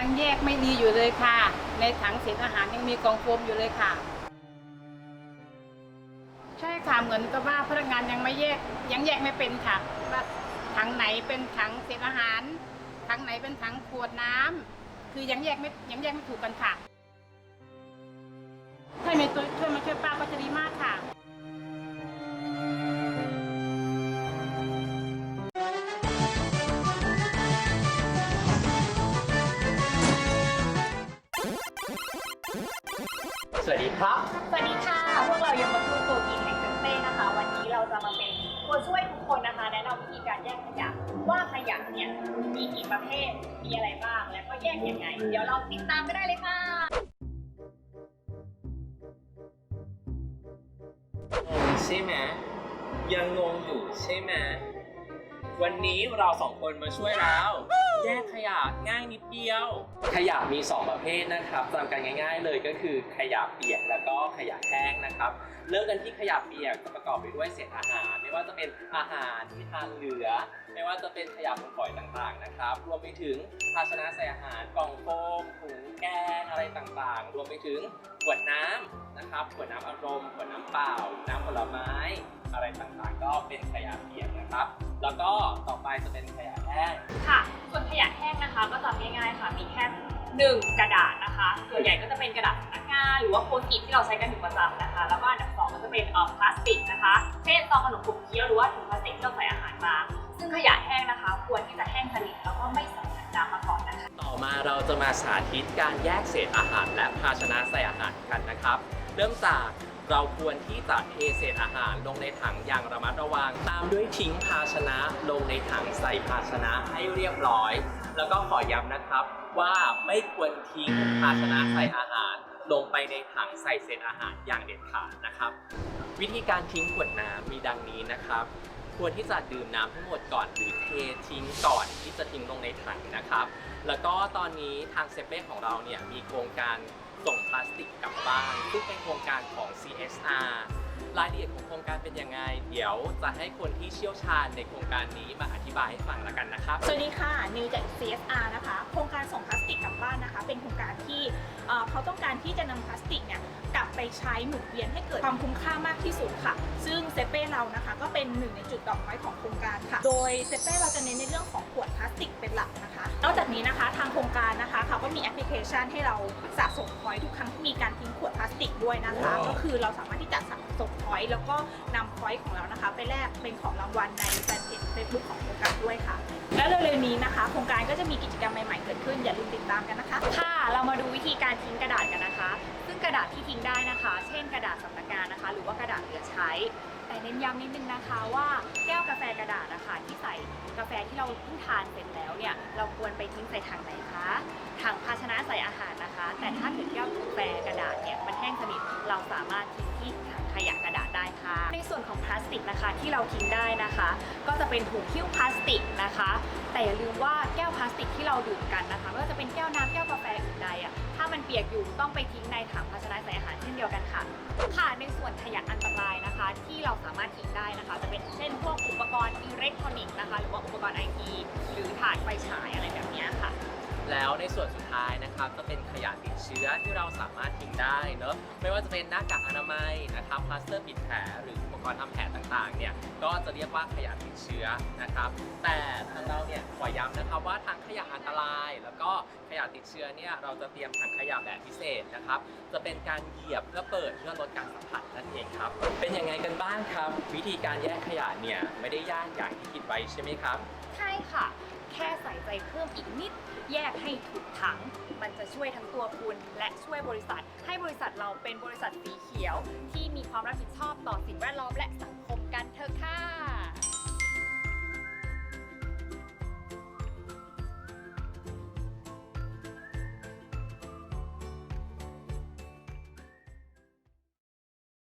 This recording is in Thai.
ยังแยกไม่ดีอยู่เลยค่ะ ในถังเศษอาหารยังมีกองโฟมอยู่เลยค่ะ ใช่ค่ะเหมือนกับว่าพนักงานยังไม่แยกยังแยกไม่เป็นค่ะว่าถังไหนเป็นถังเศษอาหารถังไหนเป็นถังขวดน้ำคือยังแยกไม่ยังแยกไม่ถูกกันค่ะถ้ามีตัวช่วยมาช่วยป้าก็จะดีมากค่ะ วัสดีครับ สวัสดีค่ะ พวกเรายังมาพูดโกกินแห่งเซนเต้นะคะ วันนี้เราจะมาเป็นตัวช่วยทุกคนนะคะ แนะนำวิธีการแยกขยะว่าขยะเนี่ยมีกี่ประเภท มีอะไรบ้าง แล้วก็แยกยังไง เดี๋ยวเราติดตามกันได้เลยค่ะ งงใช่ไหมยังงงอยู่ใช่ไหมวันนี้เราสองคนมาช่วยแล้ว แยกขยะง่ายนิดเดียว ขยะมี 2 ประเภทนะครับจำกันง่าย ๆ เลยก็คือขยะเปียกแล้วก็ขยะแห้งนะครับ เริ่มกันที่ขยะเปียกจะประกอบไปด้วยเศษอาหาร ไม่ว่าจะเป็นอาหารที่ทานเหลือ ไม่ว่าจะเป็นขยะมูลฝอยต่างๆนะครับ รวมไปถึงภาชนะใส่อาหารกล่องโฟมถุงแกงอะไรต่างๆ รวมไปถึงขวดน้ำนะครับขวดน้ำอัดลมขวดน้ำเปล่า น้ำผลไม้ อะไรต่างๆ ก็เป็นขยะเปียกนะครับ แล้วก็ต่อไปจะเป็นขยะแห้งค่ะส่วน ขยะแห้งนะคะก็จะง่ายๆค่ะมีแค่หนึ่งกระดาษนะคะส่วนใหญ่ก็จะเป็นกระดาษสำนักงานหรือว่าโพสต์อิทที่เราใช้กันอยู่ประจำนะคะ แล้วก็อันดับสองก็จะเป็นออพลาสติกนะคะเช่นซองขนมขบเคี้ยวหรือว่าถุงพลาสติกที่เราใส่อาหารมา ซึ่งขยะแห้งนะคะ ควรที่จะแห้งสนิทแล้วก็ไม่สัมผัสน้ำมาก่อนนะคะ ต่อมาเราจะมาสาธิตการแยกเศษอาหารและภาชนะใส่อาหารกันนะครับ เริ่มจาก เราควรที่จะเทเศษอาหารลงในถังอย่างระมัดระวัง ตามด้วยทิ้งภาชนะลงในถังใส่ภาชนะให้เรียบร้อย แล้วก็ขอย้ำนะครับว่าไม่ควรทิ้งภาชนะใส่อาหาร ลงไปในถังใส่เศษอาหารอย่างเด็ดขาดนะครับ วิธีการทิ้งขวดน้ำมีดังนี้นะครับ ควรที่จะดื่มน้ำทั้งหมดก่อนหรือเททิ้งก่อนที่จะทิ้งลงในถังนะครับ แล้วก็ตอนนี้ทางเซเป้ของเราเนี่ยมีโครงการ ส่งพลาสติกกลับบ้านซึ่งเป็นโครงการของ CSR รายละเอียดของโครงการเป็นยังไง เดี๋ยวจะให้คนที่เชี่ยวชาญในโครงการนี้มาอธิบายให้ฟังแล้วกันนะครับ สวัสดีค่ะ นิวจาก CSR นะคะ โครงการส่งพลาสติกกลับบ้านนะคะ เป็นโครงการที่เอ่อเขาต้องการที่จะนำพลาสติกเนี่ยกลับไปใช้หมุนเวียนให้เกิดความคุ้มค่ามากที่สุดค่ะ ซึ่งเซเป้เรานะคะ ก็เป็นหนึ่งในจุดดอกไม้ของโครงการค่ะ โดยเซเป้เราจะเน้นในเรื่องของขวดพลาสติกเป็นหลักนะคะ นอกจากนี้นะคะทางโครงการ มีแอปพลิเคชันให้เราสะสมพอยต์ทุกครั้งที่มีการทิ้งขวดพลาสติกด้วยนะคะ ว้าว ก็คือเราสามารถที่จะสะสมพอยต์แล้วก็นำพอยต์ของเรานะคะ ไปแลกเป็นของรางวัลในแฟนเพจเฟซบุ๊กของโครงการด้วยค่ะ และเร็วๆนี้นะคะ โครงการก็จะมีกิจกรรมใหม่ๆเกิดขึ้นอย่าลืมติดตามกันนะคะ ค่ะเรามาดูวิธีการทิ้งกระดาษกันนะคะ ซึ่งกระดาษที่ทิ้งได้นะคะ เช่นกระดาษสำนักงานนะคะ หรือว่ากระดาษเหลือใช้ แต่เน้นย้ำนิดนึงนะคะว่าแก้วกาแฟกระดาษนะคะที่ใส่กาแฟที่เราเพิ่งทานเสร็จแล้วเนี่ยเราควรไปทิ้งใส่ถังไหนคะ แต่ถ้าเกิดแก้วกาแฟกระดาษเนี่ยมันแห้งสนิทเราสามารถทิ้งที่ถังขยะกระดาษได้ค่ะ ในส่วนของพลาสติกนะคะที่เราทิ้งได้นะคะ ก็จะเป็นถุงหิ้วพลาสติกนะคะ แต่อย่าลืมว่าแก้วพลาสติกที่เราดื่มกันนะคะไม่ว่าจะเป็นแก้วน้ำแก้วกาแฟอื่นใดอะถ้ามันเปียกอยู่ต้องไปทิ้งในถังภาชนะใส่อาหารเช่นเดียวกันค่ะ ค่ะในส่วนขยะอันตรายนะคะ ที่เราสามารถทิ้งได้นะคะ จะเป็นเช่นพวกอุปกรณ์อิเล็กทรอนิกส์นะคะหรือว่าอุปกรณ์ไอทีหรือถ่านไฟฉายอะไรแบบนี้ค่ะ แล้วในส่วนสุดท้ายนะครับจะเป็นขยะติดเชื้อที่เราสามารถทิ้งได้เนอะไม่ว่าจะเป็นหน้ากากอนามัยนะครับพลาสเตอร์ปิดแผลหรืออุปกรณ์ทำแผลต่างๆเนี่ยก็จะเรียกว่าขยะติดเชื้อนะครับ แต่ทางเราเนี่ยขอย้ำนะครับว่าทั้งขยะอันตราย แล้วก็ขยะติดเชื้อเนี่ยเราจะเตรียมถังขยะแบบพิเศษนะครับ จะเป็นการเหยียบเพื่อเปิดเพื่อลดการสัมผัสนั่นเองครับ เป็นยังไงกันบ้างครับ วิธีการแยกขยะเนี่ยไม่ได้ยากอย่างที่คิดไว้ใช่ไหมครับ ใช่ค่ะ แค่ใส่ใจเพิ่มอีกนิด แยกให้ถูกถัง มันจะช่วยทั้งตัวคุณ และช่วยบริษัท ให้บริษัทเราเป็นบริษัทสีเขียว ที่มีความรับผิดชอบต่อสิ่งแวดล้อมและสังคมกันเถอะค่ะ